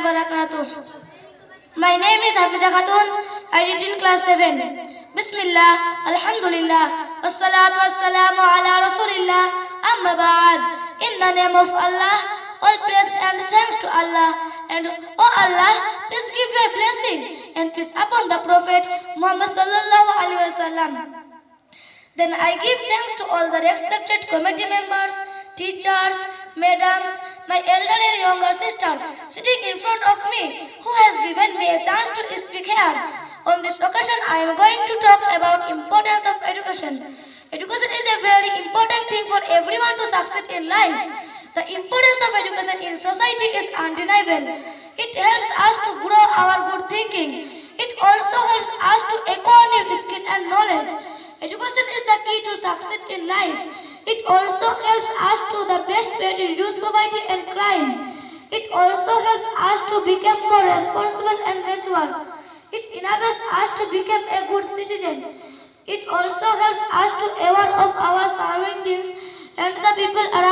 wabarakatuh. My name is Hafiza Khatun. I read in class 7. Bismillah, Alhamdulillah, Wassalatu wassalamu ala Rasulillah, Amma ba'ad. In the name of Allah, all praise and thanks to Allah. And oh Allah, please give your blessing and peace upon the Prophet Muhammad sallallahu alaihi wasallam. Then I give thanks to all the respected committee members, teachers, madams, my elder and younger sister sitting in front of me who has given me a chance to speak here. On this occasion, I am going to talk about importance of education. Education is a very important thing for everyone to succeed in life. The importance of education in society is undeniable. It helps us to grow our good thinking. It also helps us to acquire new skill and knowledge. Education is the key to success in life. It also helps us to the best way to reduce poverty and crime. It also helps us to become more responsible and mature. It enables us to become a good citizen. It also helps us to aware of our surroundings and the people around